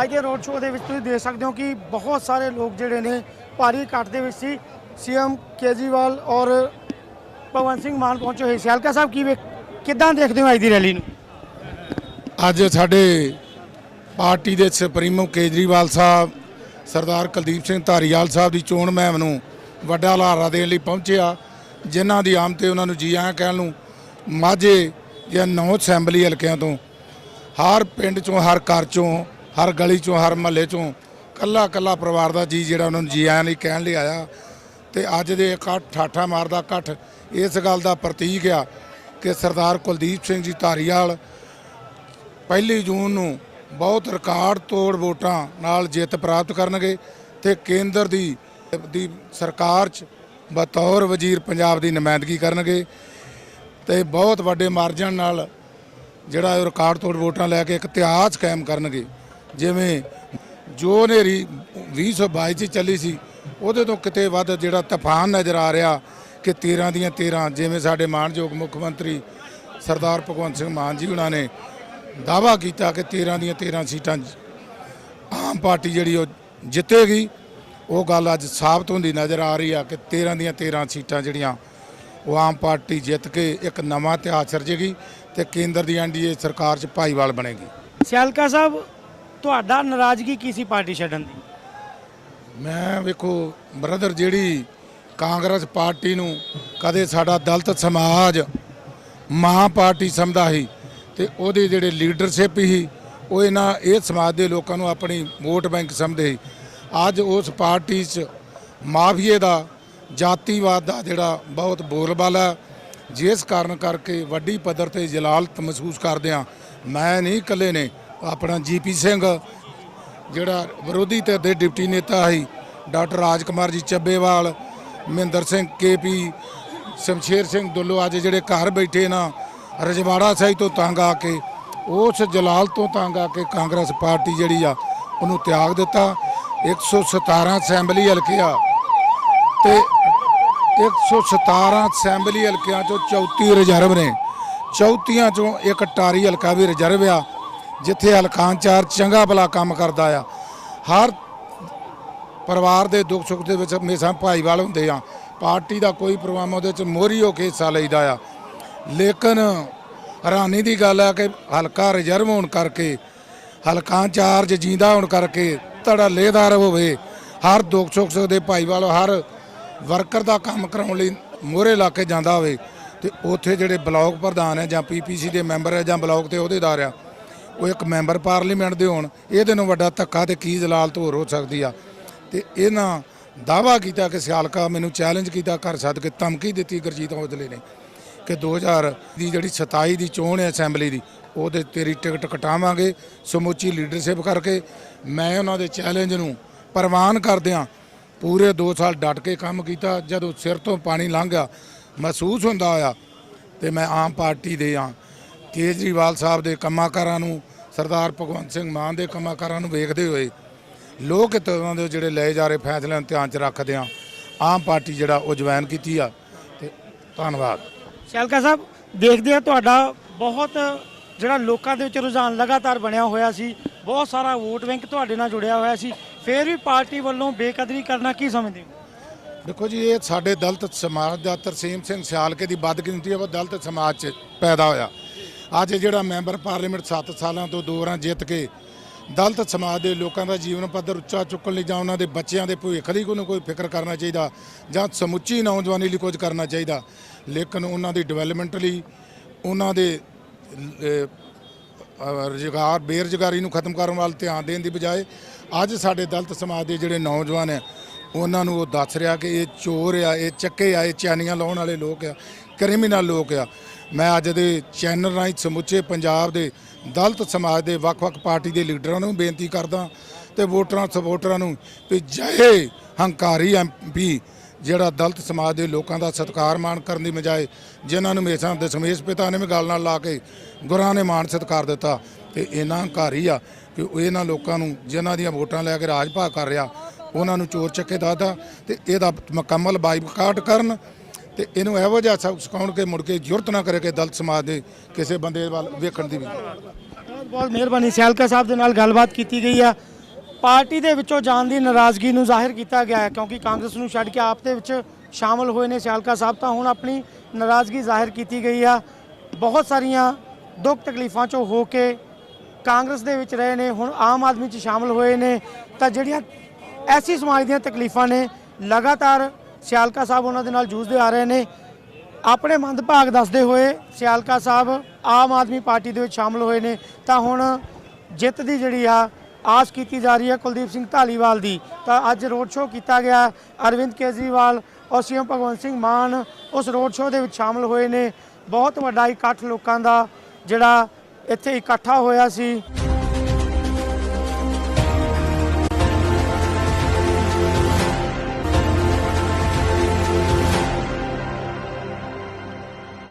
ਅੱਜ ਦੇ road show ਦੇ ਵਿੱਚ ਤੁਸੀਂ ਦੇਖ ਸਕਦੇ ਹੋ ਕਿ ਬਹੁਤ ਸਾਰੇ ਲੋਕ ਜਿਹੜੇ ਨੇ ਭਾਰੀ ਇਕੱਠ ਦੇ ਵਿੱਚ ਸੀ। ਸੀਐਮ ਕੇਜਰੀਵਾਲ ਔਰ ਭਗਵੰਤ ਸਿੰਘ ਮਾਨ ਪਹੁੰਚੇ ਹੋਏ ਸੀ। ਹਲਕਾ ਸਾਹਿਬ, ਕੀ ਵੇਖ ਕਿੱਦਾਂ ਦੇਖਦੇ ਹੋ ਅੱਜ ਦੀ ਰੈਲੀ ਨੂੰ? ਅੱਜ ਸਾਡੇ ਪਾਰਟੀ ਦੇ ਸੁਪਰੀਮੋ ਕੇਜਰੀਵਾਲ ਸਾਹਿਬ, ਸਰਦਾਰ ਕੁਲਦੀਪ ਸਿੰਘ ਧਾਰੀਵਾਲ ਸਾਹਿਬ ਦੀ ਚੋਣ ਮੁਹਿੰਮ ਨੂੰ ਵੱਡਾ ਲਾਰਾ ਦੇਣ ਲਈ ਪਹੁੰਚਿਆ। ਜਿਨ੍ਹਾਂ ਦੀ ਆਮ ਤੇ ਉਹਨਾਂ ਨੂੰ ਜੀ ਆਇਆਂ ਕਹਿਣ ਨੂੰ ਮਾਝੇ ਜਾਂ ਨੌ ਅਸੈਂਬਲੀ ਹਲਕਿਆਂ ਤੋਂ ਹਰ ਪਿੰਡ ਚੋਂ, ਹਰ ਘਰ ਚੋਂ ਹਰ ਗਲੀ ਚੋਂ, ਹਰ ਮਹੱਲੇ ਚੋਂ ਕੱਲਾ ਕੱਲਾ ਪਰਿਵਾਰ ਦਾ ਜੀ ਜਿਹੜਾ ਉਹਨਾਂ ਨੂੰ ਜੀ ਆਇਆਂ ਲਈ ਕਹਿਣ ਲਈ ਆਇਆ। ਤੇ ਅੱਜ ਦੇ ਇਕੱਠ ਠਾਠਾ ਮਾਰਦਾ ਇਕੱਠ ਇਸ ਗੱਲ ਦਾ ਪ੍ਰਤੀਕ ਆ ਕਿ ਸਰਦਾਰ ਕੁਲਦੀਪ ਸਿੰਘ ਜੀ ਧਾਰੀਵਾਲ ਪਹਿਲੀ ਜੂਨ ਨੂੰ ਬਹੁਤ ਰਿਕਾਰਡ ਤੋੜ ਵੋਟਾਂ ਨਾਲ ਜਿੱਤ ਪ੍ਰਾਪਤ ਕਰਨਗੇ ਤੇ ਕੇਂਦਰ ਦੀ ਦੀ ਸਰਕਾਰ 'ਚ ਬਤੌਰ ਵਜ਼ੀਰ ਪੰਜਾਬ ਦੀ ਨੁਮਾਇੰਦਗੀ ਕਰਨਗੇ ਤੇ ਬਹੁਤ ਵੱਡੇ ਮਾਰਜਨ ਨਾਲ ਜਿਹੜਾ ਇਹ ਰਿਕਾਰਡ ਤੋੜ ਵੋਟਾਂ ਲੈ ਕੇ ਇੱਕ ਇਤਿਹਾਸ ਕਾਇਮ ਕਰਨਗੇ। ਜਿਵੇਂ ਜੋ ਹਨੇਰੀ 2022 ਚ ਚੱਲੀ ਸੀ, ਉਹਦੇ ਤੋਂ ਕਿਤੇ ਵੱਧ ਜਿਹੜਾ ਤੂਫਾਨ ਨਜ਼ਰ ਆ ਰਿਹਾ ਕਿ 13 ਦੀਆਂ 13 ਜਿਵੇਂ ਸਾਡੇ ਮਾਨਯੋਗ ਮੁੱਖ ਮੰਤਰੀ ਸਰਦਾਰ ਭਗਵੰਤ ਸਿੰਘ ਮਾਨ ਜੀ ਉਹਨਾਂ ਨੇ ਦਾਵਾ ਕੀਤਾ ਕਿ 13 ਦੀਆਂ 13 ਸੀਟਾਂ ਆਮ ਪਾਰਟੀ ਜਿਹੜੀ ਉਹ ਜਿੱਤੇਗੀ। ਉਹ ਗੱਲ ਅੱਜ ਸਾਬਤ ਹੁੰਦੀ ਨਜ਼ਰ ਆ ਰਹੀ ਆ ਕਿ 13 ਦੀਆਂ 13 ਸੀਟਾਂ ਜਿਹੜੀਆਂ ਉਹ ਆਮ ਪਾਰਟੀ ਜਿੱਤ ਕੇ ਇੱਕ ਨਵਾਂ ਇਤਿਹਾਸ ਸਿਰਜੇਗੀ ਤੇ ਕੇਂਦਰ ਦੀ ਐਨਡੀਏ ਸਰਕਾਰ 'ਚ ਭਾਈਵਾਲ ਬਣੇਗੀ। ਸਿਆਲਕਾ ਸਾਹਿਬ ਤੁਹਾਡਾ ਨਾਰਾਜ਼ਗੀ ਕੀ ਸੀ ਪਾਰਟੀ ਛੱਡਣ ਦੀ? ਮੈਂ ਵੇਖੋ ਬ੍ਰਦਰ ਜਿਹੜੀ ਕਾਂਗਰਸ ਪਾਰਟੀ ਨੂੰ ਕਦੇ ਸਾਡਾ ਦਲਤ ਸਮਾਜ ਮਾਂ ਪਾਰਟੀ ਸਮਝਦਾ ਸੀ ਤੇ ਉਹਦੇ ਜਿਹੜੇ ਲੀਡਰਸ਼ਿਪ ਸੀ ਉਹ ਇਹਨਾਂ ਇਹ ਸਮਾਜ ਦੇ ਲੋਕਾਂ ਨੂੰ ਆਪਣੀ ਵੋਟ ਬੈਂਕ ਸਮਝਦੇ ਸੀ। ਅੱਜ ਉਸ ਪਾਰਟੀ 'ਚ ਮਾਫੀਏ ਦਾ ਜਾਤੀਵਾਦ ਦਾ ਜਿਹੜਾ ਬਹੁਤ ਬੋਲਬਾਲਾ ਹੈ, ਜਿਸ ਕਾਰਨ ਕਰਕੇ ਵੱਡੀ ਪੱਧਰ ਤੇ ਜਲਾਲਤ ਮਹਿਸੂਸ ਕਰਦੇ ਆ ਮੈਂ ਨਹੀਂ ਇਕੱਲੇ ਨੇ ਆਪਣਾ ਜੀਪੀ ਸਿੰਘ, ਜਿਹੜਾ ਵਿਰੋਧੀ ਧਿਰ ਦੇ ਡਿਪਟੀ ਨੇਤਾ ਸੀ, ਡਾਕਟਰ ਰਾਜਕੁਮਾਰ ਜੀ ਚੱਬੇਵਾਲ, ਮਹਿੰਦਰ ਸਿੰਘ ਕੇਪੀ, ਸ਼ਮਸ਼ੇਰ ਸਿੰਘ ਦੁੱਲੋ ਅੱਜ ਜਿਹੜੇ ਘਰ ਬੈਠੇ ਨਾ, ਰਜਵਾੜਾ ਸਾਹਿਬ ਤੋਂ ਤੰਗ ਆ ਕੇ, ਉਸ ਜਲਾਲ ਤੋਂ ਤੰਗ ਆ ਕੇ ਕਾਂਗਰਸ ਪਾਰਟੀ ਜਿਹੜੀ ਆ, ਉਹਨੂੰ ਤਿਆਗ ਦਿੱਤਾ। 117 ਅਸੈਂਬਲੀ ਹਲਕੇ ਆ ਤੇ 117 ਅਸੈਂਬਲੀ ਹਲਕਿਆਂ ਚੋਂ 34 ਰਿਜ਼ਰਵ ਨੇ। 34 ਚੋਂ ਇੱਕ ਟਾਰੀ ਹਲਕਾ ਵੀ ਰਿਜ਼ਰਵ ਆ। ਜਿੱਥੇ ਹਲਕਾਂ ਚਾਰ ਚੰਗਾ ਭਲਾ ਕੰਮ ਕਰਦਾ ਆ, ਹਰ ਪਰਿਵਾਰ ਦੇ ਦੁੱਖ ਸੁੱਖ ਦੇ ਵਿੱਚ ਹਮੇਸ਼ਾ ਭਾਈਵਾਲ ਹੁੰਦੇ ਆ, ਪਾਰਟੀ ਦਾ ਕੋਈ ਪ੍ਰੋਗਰਾਮ ਉਹਦੇ ਵਿੱਚ ਮੋਹਰੀ ਹੋ ਕੇ ਹਿੱਸਾ ਲਈਦਾ ਆ। ਲੇਕਿਨ ਹੈਰਾਨੀ ਦੀ ਗੱਲ ਆ ਕਿ ਹਲਕਾ ਰਿਜ਼ਰਵ ਹੋਣ ਕਰਕੇ ਹਲਕਾ ਚਾਰਜ ਜਿੰਦਾ ਹੋਣ ਕਰਕੇ ਧੜੱਲੇਦਾਰ ਹੋਵੇ, ਹਰ ਦੁੱਖ ਸੁੱਖ ਦੇ ਭਾਈਵਾਲ, ਹਰ ਵਰਕਰ ਦਾ ਕੰਮ ਕਰਾਉਣ ਲਈ ਮੋਹਰੇ ਲਾ ਕੇ ਜਾਂਦਾ ਹੋਵੇ, ਤੇ ਉੱਥੇ ਜਿਹੜੇ ਬਲਾਕ ਪ੍ਰਧਾਨ ਹੈ ਜਾਂ ਪੀਪੀਸੀ ਦੇ ਮੈਂਬਰ ਹੈ ਜਾਂ ਬਲਾਕ ਤੇ ਅਹੁਦੇਦਾਰ ਆ ਉਹ ਇੱਕ ਮੈਂਬਰ ਪਾਰਲੀਮੈਂਟ ਦੇ ਹੋਣ ਇਹਦੇ ਨੂੰ ਵੱਡਾ ਧੱਕਾ ਤੇ ਕੀ ਜ਼ਲਾਲਤ ਹੋਰ ਹੋ ਸਕਦੀ ਆ। ਤੇ ਇਹਨਾਂ ਦਾਵਾ ਕੀਤਾ ਕਿ ਸਿਆਲਕਾ ਮੈਨੂੰ ਚੈਲੰਜ ਕੀਤਾ ਕਰ ਸੱਦ ਕੇ ਧਮਕੀ ਦਿੱਤੀ ਗੁਰਜੀਤ ਔਜਲੇ ਨੇ ਕਿ 2000 ਦੀ ਜਿਹੜੀ 27 ਦੀ ਚੋਣ ਹੈ ਅਸੈਂਬਲੀ ਦੀ, ਉਹਦੇ ਤੇਰੀ ਟਿਕਟ ਕਟਾਵਾਂਗੇ, ਸਮੁੱਚੀ ਲੀਡਰਸ਼ਿਪ ਕਰਕੇ ਮੈਂ ਉਹਨਾਂ ਦੇ ਚੈਲੰਜ ਨੂੰ ਪ੍ਰਵਾਨ ਕਰਦਿਆਂ ਪੂਰੇ 2 ਸਾਲ ਡਟ ਕੇ ਕੰਮ ਕੀਤਾ, ਜਦੋਂ ਸਿਰ ਤੋਂ ਪਾਣੀ ਲੰਘ ਗਿਆ, ਮਹਿਸੂਸ ਹੁੰਦਾ ਹੋਇਆ ਤੇ ਮੈਂ ਆਮ ਪਾਰਟੀ ਦੇ ਆ ਕੇਜਰੀਵਾਲ ਸਾਹਿਬ ਦੇ ਕੰਮਾਕਾਰਾਂ ਨੂੰ ਸਰਦਾਰ ਭਗਵੰਤ ਸਿੰਘ ਮਾਨ ਦੇ ਕੰਮਾਕਾਰਾਂ ਨੂੰ ਵੇਖਦੇ ਹੋਏ ਲੋਕ ਹਿੱਤਾਂ ਦੇ ਜਿਹੜੇ ਲਏ ਜਾ ਰਹੇ ਫੈਸਲਿਆਂ ਨੂੰ ਧਿਆਨ 'ਚ ਰੱਖਦੇ ਆ ਆਮ ਪਾਰਟੀ ਜਿਹੜਾ ਉਹ ਜੁਆਇਨ ਕੀਤੀ ਆ ਤੇ ਧੰਨਵਾਦ। ਸਿਆਲਕਾ ਸਾਹਿਬ ਦੇਖਦੇ ਆ ਤੁਹਾਡਾ ਬਹੁਤ ਜਿਹੜਾ ਲੋਕਾਂ ਦੇ ਵਿੱਚ ਰੁਝਾਨ ਲਗਾਤਾਰ ਬਣਿਆ ਹੋਇਆ ਸੀ ਬਹੁਤ ਸਾਰਾ ਵੋਟ ਬੈਂਕ ਤੁਹਾਡੇ ਨਾਲ ਜੁੜਿਆ ਹੋਇਆ ਸੀ ਫਿਰ ਵੀ ਪਾਰਟੀ ਵੱਲੋਂ ਬੇਕਦਰੀ ਕਰਨਾ ਕੀ ਸਮਝਦੇ ਹੋ? ਦੇਖੋ ਜੀ ਇਹ ਸਾਡੇ ਦਲਿਤ ਸਮਾਜ ਦਾ ਤਰਸੀਮ ਸਿੰਘ ਸਿਆਲਕੇ ਦੀ ਬਦਗਿਣਤੀ ਹੈ ਉਹ ਦਲਿਤ ਸਮਾਜ 'ਚ ਪੈਦਾ ਹੋਇਆ। ਅੱਜ ਜਿਹੜਾ ਮੈਂਬਰ ਪਾਰਲੀਮੈਂਟ 7 ਸਾਲਾਂ ਤੋਂ ਦੋ ਵਾਰਾਂ ਜਿੱਤ ਕੇ ਦਲਿਤ ਸਮਾਜ ਦੇ ਲੋਕਾਂ ਦਾ ਜੀਵਨ ਪੱਧਰ ਉੱਚਾ ਚੁੱਕਣ ਲਈ ਜਾਂ ਉਹਨਾਂ ਦੇ ਬੱਚਿਆਂ ਦੇ ਭਵਿੱਖ ਲਈ ਕੋਈ ਕੋਈ ਫਿਕਰ ਕਰਨਾ ਚਾਹੀਦਾ ਜਾਂ ਸਮੁੱਚੀ ਨੌਜਵਾਨੀ ਲਈ ਕੁਝ ਕਰਨਾ ਚਾਹੀਦਾ, ਲੇਕਿਨ ਉਹਨਾਂ ਦੀ ਡਿਵੈਲਪਮੈਂਟ ਲਈ ਉਹਨਾਂ ਦੇ ਰੁਜ਼ਗਾਰ, ਬੇਰੁਜ਼ਗਾਰੀ ਨੂੰ ਖਤਮ ਕਰਨ ਵੱਲ ਧਿਆਨ ਦੇਣ ਦੀ ਬਜਾਏ ਅੱਜ ਸਾਡੇ ਦਲਿਤ ਸਮਾਜ ਦੇ ਜਿਹੜੇ ਨੌਜਵਾਨ ਹੈ, ਉਹਨਾਂ ਨੂੰ ਉਹ ਦੱਸ ਰਿਹਾ ਕਿ ਇਹ ਚੋਰ ਆ, ਇਹ ਚੱਕੇ ਆ, ਇਹ ਚੈਨੀਆਂ ਲਾਉਣ ਵਾਲੇ ਲੋਕ ਆ, ਕ੍ਰਿਮੀਨਲ ਲੋਕ ਆ। ਮੈਂ ਅੱਜ ਦੇ ਚੈਨਲ ਰਾਹੀਂ ਸਮੁੱਚੇ ਪੰਜਾਬ ਦੇ ਦਲਿਤ ਸਮਾਜ ਦੇ ਵੱਖ-ਵੱਖ ਪਾਰਟੀ ਦੇ ਲੀਡਰਾਂ ਨੂੰ ਬੇਨਤੀ ਕਰਦਾ ਤੇ ਵੋਟਰਾਂ ਸਪੋਰਟਰਾਂ ਨੂੰ ਵੀ ਜੈ ਹੰਕਾਰੀ ਐਮਪੀ ਜਿਹੜਾ ਦਲਿਤ ਸਮਾਜ ਦੇ ਲੋਕਾਂ ਦਾ ਸਤਿਕਾਰ ਮਾਣ ਕਰਨ ਦੀ ਬਜਾਏ ਜਿਨ੍ਹਾਂ ਨੂੰ ਹਮੇਸ਼ਾ ਦਸ਼ਮੇਸ਼ ਪਿਤਾ ਨੇ ਵੀ ਗੱਲ ਨਾਲ ਲਾ ਕੇ ਗੁਰਾਂ ਨੇ ਮਾਣ ਸਤਿਕਾਰ ਦਿੱਤਾ ਤੇ ਇਹਨਾਂ ਹੰਕਾਰੀ ਆ ਕਿ ਇਹਨਾਂ ਲੋਕਾਂ ਨੂੰ ਜਿਨ੍ਹਾਂ ਦੀਆਂ ਵੋਟਾਂ ਲੈ ਕੇ ਰਾਜ ਭਾਗ ਕਰ ਰਿਹਾ, ਉਹਨਾਂ ਨੂੰ ਚੋਰ ਚੱਕੇ ਦਾਦਾ ਤੇ ਇਹਦਾ ਮੁਕੰਮਲ ਬਾਈਕਾਟ ਕਰਨ ਤੇ ਇਹਨੂੰ ਇਹੋ ਜਿਹਾ ਸਭ ਸਿਖਾਉਣ ਕੇ ਮੁੜ ਕੇ ਜ਼ਰੂਰਤ ਨਾ ਕਰੇ ਕਿ ਦਲਿਤ ਸਮਾਜ ਦੇ ਕਿਸੇ ਬੰਦੇ ਵੱਲ ਵੇਖਣ ਦੀ ਵੀ। ਬਹੁਤ ਮਿਹਰਬਾਨੀ। ਸਿਆਲਕਾ ਸਾਹਿਬ ਦੇ ਨਾਲ ਗੱਲਬਾਤ ਕੀਤੀ ਗਈ ਆ। ਪਾਰਟੀ ਦੇ ਵਿੱਚੋਂ ਜਾਣ ਦੀ ਨਾਰਾਜ਼ਗੀ ਨੂੰ ਜ਼ਾਹਿਰ ਕੀਤਾ ਗਿਆ ਹੈ, ਕਿਉਂਕਿ ਕਾਂਗਰਸ ਨੂੰ ਛੱਡ ਕੇ ਆਪ ਦੇ ਵਿੱਚ ਸ਼ਾਮਲ ਹੋਏ ਨੇ ਸਿਆਲਕਾ ਸਾਹਿਬ, ਤਾਂ ਹੁਣ ਆਪਣੀ ਨਾਰਾਜ਼ਗੀ ਜ਼ਾਹਿਰ ਕੀਤੀ ਗਈ ਆ। ਬਹੁਤ ਸਾਰੀਆਂ ਦੁੱਖ ਤਕਲੀਫਾਂ ਚੋਂ ਹੋ ਕੇ ਕਾਂਗਰਸ ਦੇ ਵਿੱਚ ਰਹੇ ਨੇ, ਹੁਣ ਆਮ ਆਦਮੀ 'ਚ ਸ਼ਾਮਲ ਹੋਏ ਨੇ। ਤਾਂ ਜਿਹੜੀਆਂ ਐਸੀ ਸਮਾਜ ਦੀਆਂ ਤਕਲੀਫਾਂ ਨੇ, ਲਗਾਤਾਰ ਸਿਆਲਕਾ ਸਾਹਿਬ ਉਹਨਾਂ ਦੇ ਨਾਲ ਜੂਝਦੇ ਆ ਰਹੇ ਨੇ। ਆਪਣੇ ਮੰਦਭਾਗ ਦੱਸਦੇ ਹੋਏ ਸਿਆਲਕਾ ਸਾਹਿਬ ਆਮ ਆਦਮੀ ਪਾਰਟੀ ਦੇ ਵਿੱਚ ਸ਼ਾਮਲ ਹੋਏ ਨੇ। ਤਾਂ ਹੁਣ ਜਿੱਤ ਦੀ ਜਿਹੜੀ ਆ, ਆਸ ਕੀਤੀ ਜਾ ਰਹੀ ਹੈ ਕੁਲਦੀਪ ਸਿੰਘ ਢਾਲੀਵਾਲ ਦੀ। ਤਾਂ ਅੱਜ ਰੋਡ ਸ਼ੋਅ ਕੀਤਾ ਗਿਆ। ਅਰਵਿੰਦ ਕੇਜਰੀਵਾਲ ਔਰ ਸੀਐਮ ਭਗਵੰਤ ਸਿੰਘ ਮਾਨ ਉਸ ਰੋਡ ਸ਼ੋਅ ਦੇ ਵਿੱਚ ਸ਼ਾਮਲ ਹੋਏ ਨੇ। ਬਹੁਤ ਵੱਡਾ ਇਕੱਠ ਲੋਕਾਂ ਦਾ ਜਿਹੜਾ ਇੱਥੇ ਇਕੱਠਾ ਹੋਇਆ ਸੀ।